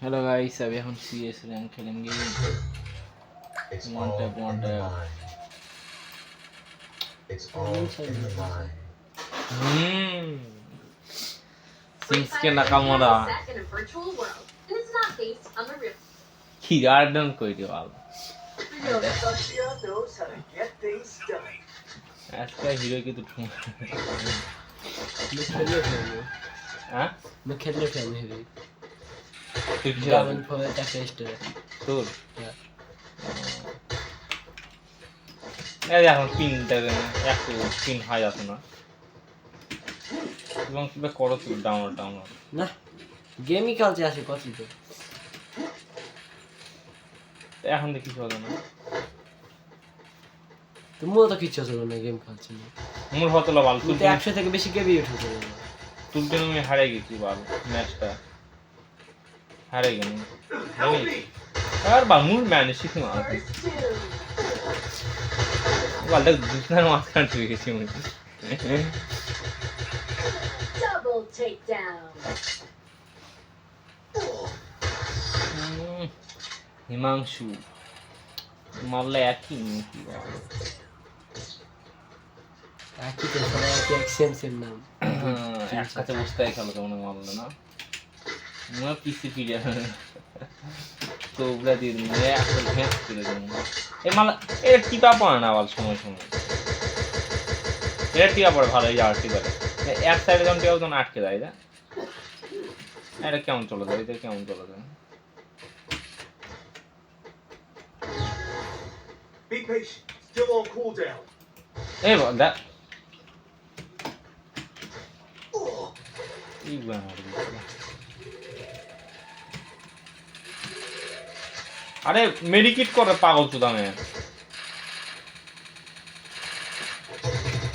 Hello guys আমি এখন CS rank খেলেंगे one tap one tap It's all in the mind. Hmm. Sinsuke Nakamura. He garden koi de wal. আজকাল hero কিন্তু ঠুম খেললে খেলবে হ্যাঁ খেললে খেলবে হিরো গ্রামীণ চাকরি স্টোরে তোর এখন পিনটা একটু পিন আছে না এবং করো তুই ডাউনলোড না গেমই আসে তো এখন দেখি না। তো কিছু হলো না গেম খেলছি না মোর হতলা বাল তুই একশো থেকে বেশি গেমই উঠেছিল তুলতে আমি হারিয়ে গেছি বাল ম্যাচটা হারে গেল আর বাল মূল ম্যান শিখি মা First two. বাল দেখ দুসনার মাঝখান চলে গেছি আমি Double takedown. হুম, হিমাংশু মারলে একই না পিসি ফিরে কোবরা দিয়ে দিন একটা ভেঁচ করে দিন এই মালা এটা টিপা পড়ে না বল সময় সময় এটা টিপা পড়ে ভালো এই আর এক সাইডে যখন টিপা তখন আটকে যায় না এটা কেমন চলে যায় এটা কেমন চলে যায় Be patient. Still on cooldown. এই বল দেখ এই বাবা রে। আরে মেডিকেট করে পাগল চুদামে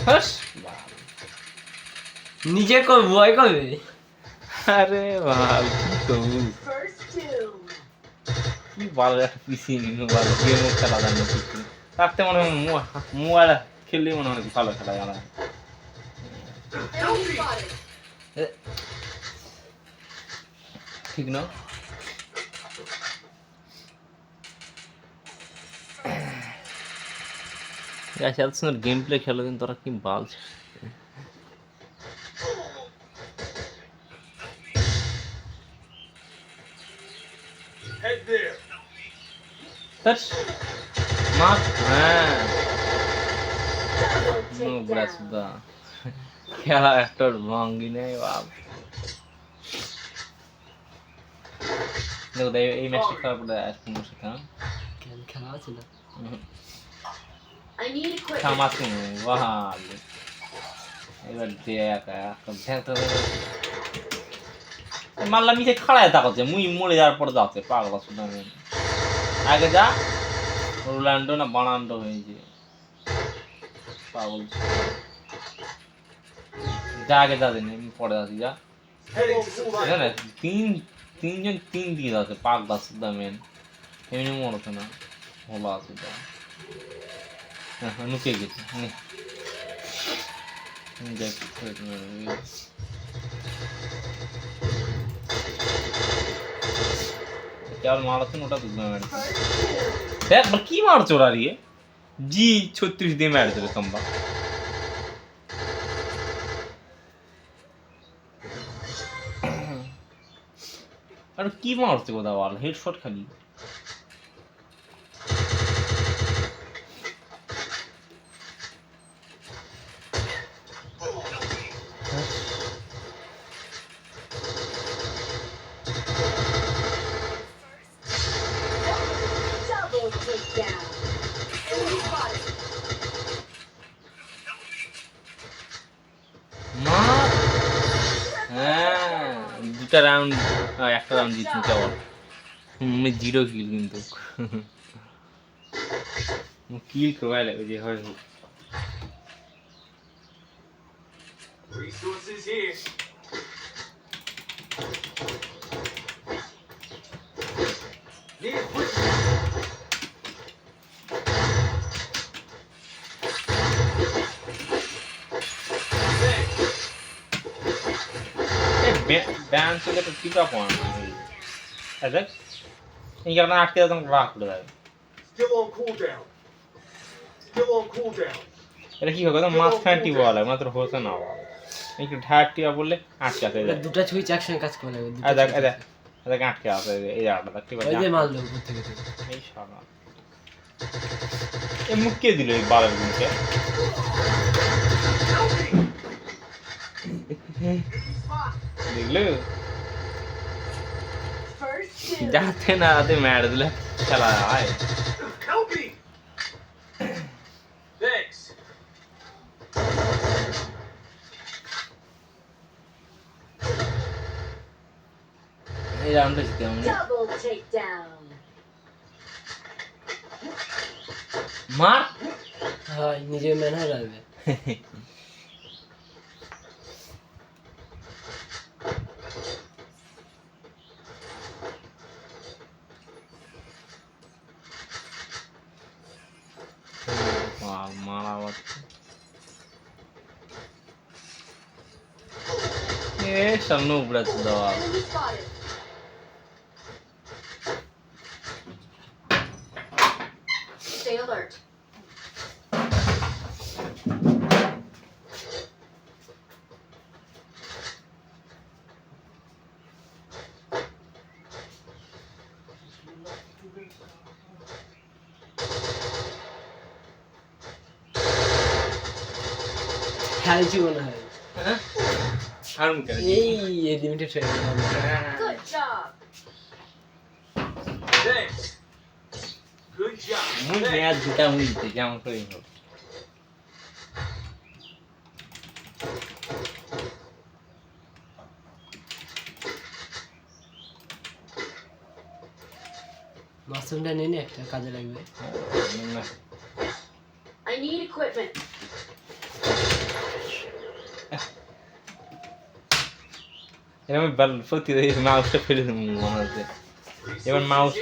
হাস নিজে কর ভয় করবে আরে ভাই কি করব কি ভালো একটা পিসি গেমও খেলা যায় না কিছু তাতে মনে হয় মোবাইল খেললে মনে হয় ভালো খেলা spotted. ঠিক না? গাইস এত সুন্দর গেম প্লে খেলো কিন্তু তোরা কি বাল হ্যাঁ। Double নো ব্রাস takedown. দা খেলা একটা ভাঙ্গি নেই বাপ। দেখো এই ম্যাচটা খেলার পরে আজকে বসে খেলা আছে না I need equipment. থামাতে বাল এবার দেখ একটা ভেঙতে মারলাম নিচে খাড়ায় থাকছে মুই মরে যাওয়ার পরে যাচ্ছে পাগলা শুধু আগে যা রোলান্ডো না বানান্ডো হয়েছে পাগল যা আগে যা দিন পরে যাচ্ছি যা তিন তিনজন তিন দিয়ে যাচ্ছে পাগলা শুধু মেন এমনি মরছে না হলো আছে গেছে মেরে দেখ মানে কি মারছো ওরা জি, ছত্রিশ দিয়ে মেরে দেবে কম্বা আর কি মারছে কোথা বল হেডশট খালি। দুটা রাউন্ড একটা রাউন্ড জিতনি কেমন জিরো কিল কিন্তু। কিল করবাই লাগবে যে হয় হোক। Resources here. Need যাবে। Still on cooldown. Still on cooldown. এটা কি হবে? মাঝখানে টিপা লাগে মাত্র হচ্ছে না বলে। একটু ঢাক টিপা বললে আটকে দেখ দুটা সুইচ একসঙ্গে কাজ করে দেখ দেখ দেখ আটকে আছে এই জায়গাটা থেকে। এই শালা এ মুখ দিল এই বালের গুনকে দেখলে First two. যাতে না রাতে ম্যাড দিলে খেলা হয় Help me! Thanks. এই রাউন্ডটা জিতে আমরা Double takedown. মার হয় নিজে ম্যান হয়ে যাবে মার মারা বাচ্চা উপরে আছে দেওয়া Enemy spotted. Stay alert. খেলছি মনে হয় আর মুখে এই লিমিটেড হয়ে গেল Good job. Thanks. Good job. মুই Thanks. ম্যাচ জিতা মুই জিতে যেমন করে হোক মাশরুমটা নিয়ে নে একটা কাজে লাগবে না I need এরকম এই মাউসটা ফেলে দেবো মনে হচ্ছে। এবার মাউস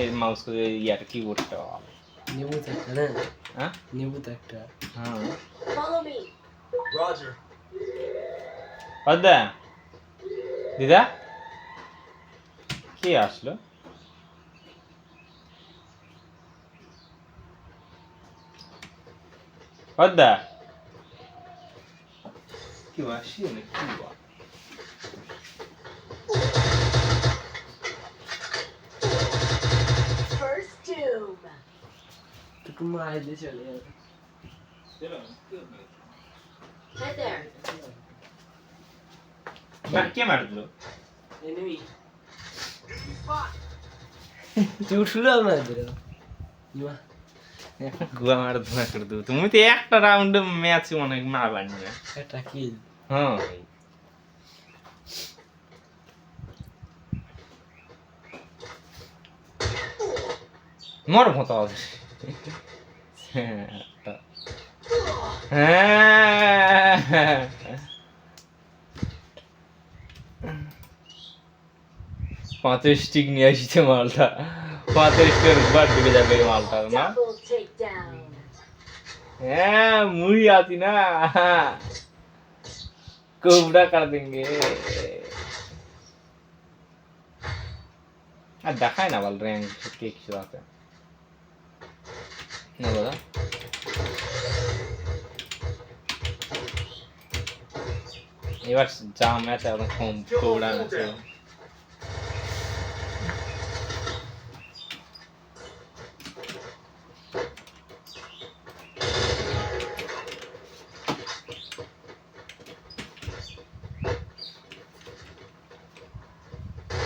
এই মাউস করে ইয়ার কিবোর্ডটা নেবু একটা না হ্যাঁ? নেবু একটা। হ্যাঁ। Follow অদ্দা দিদা? কে আসলো? অদ্দা কি আসি না কি একটু মার দিয়ে চলে যাবে Head there. কে মারলো এনিমি তুই উঠল আমার ধরে ইমা গুয়া মার ধোঁয়া করে দেবো তুমি তো একটা রাউন্ড ম্যাচ অনেক মারবার না একটা কিল হ্যাঁ মর মতো হবে হ্যাঁ পাঁচের স্টিক নিয়ে আসছে মালটা। পাঁচের স্টিকের বার ঢুকে যাবে এই মালটা না? হ্যাঁ মুড়ি আছি না। কোবরা কার দেঙ্গে আর দেখায় না বল র্যাঙ্ক কে কিছু আছে? না দাদা এবার যা ম্যাচ এখন কম কোবরা আছে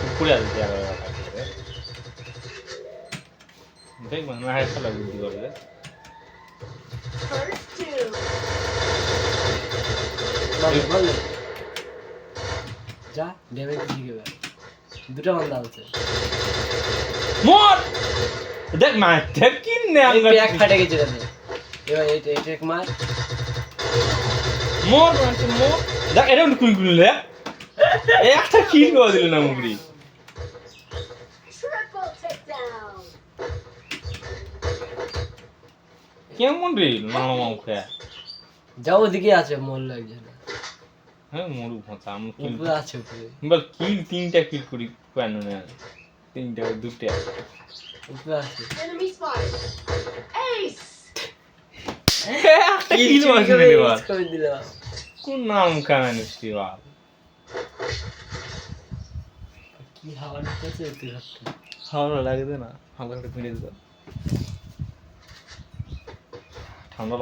উপরে আছে আরও থাকবে দেখ মানে হাই খেলা বুদ্ধি করবে First বল যা ড্যামেজ দিকে বে দুটো বান্দা আছে। মোর! দেখ মা দেখ কি নে এই আঙ্গার প্যাক ফাটে গেছে রে এবার এটা এটা এক মার। মোর মোর দেখ এটা কুই কুই লে এই একটা কিল করে দিল না মুগরি কেমন রে মামা মুখে যাও ওদিকে আছে মন লাগছে না হ্যাঁ মরু ভাতা আমি কিল উপরে আছে উপরে। বল কিল তিনটা কিল করি কেন না? তিনটে দুটো। উপরে আছে! একটা কিল মারছিল এবার। কোন নাম কানানি শিবার কি হাওয়া নিতেছে একটু ঘাটতে ভালো লাগবে না করে ফিরে দিত ঠান্ডা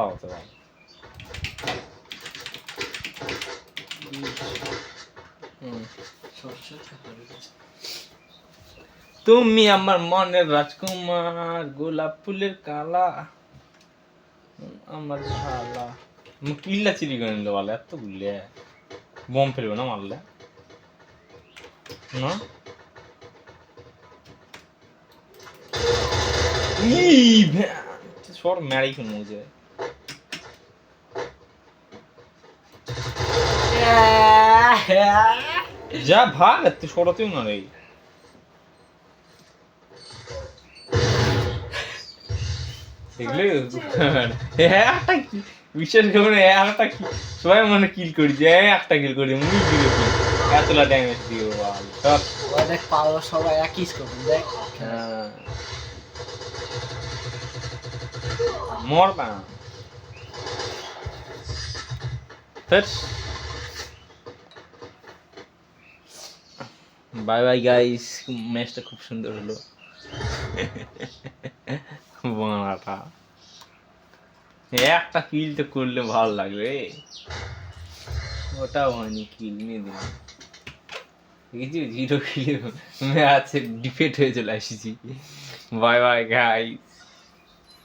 তুমি আমার মনের রাজকুমার, গোলাপ ফুলের কালা। আমার শালা। কিল্লা চিরি করে নিলে বলে এত গুললে বম ফেলবে না মারলে? না? সর মেরাই কেন মুঝে যা ভাগ তুই সরাতেও না রে। দেখলি? একটা কি? করে একটা কি? সবাই মনে কিল করি যে একটা কিল করি মুই কিল করি এতলা ড্যামেজ দিও বাল সব। দেখ পাওয়া সবাই একই স্কোপ দেখ। হ্যাঁ। মর না। বাই বাই গাইস ম্যাচটা খুব সুন্দর হলো। বাংলাটা একটা কিল তো করলে ভালো লাগবে। ওটাও হয়নি কিল নিয়ে দিল দেখেছি জিরো কিল ম্যাচে ডিফেট হয়ে চলে আসছি। Bye bye guys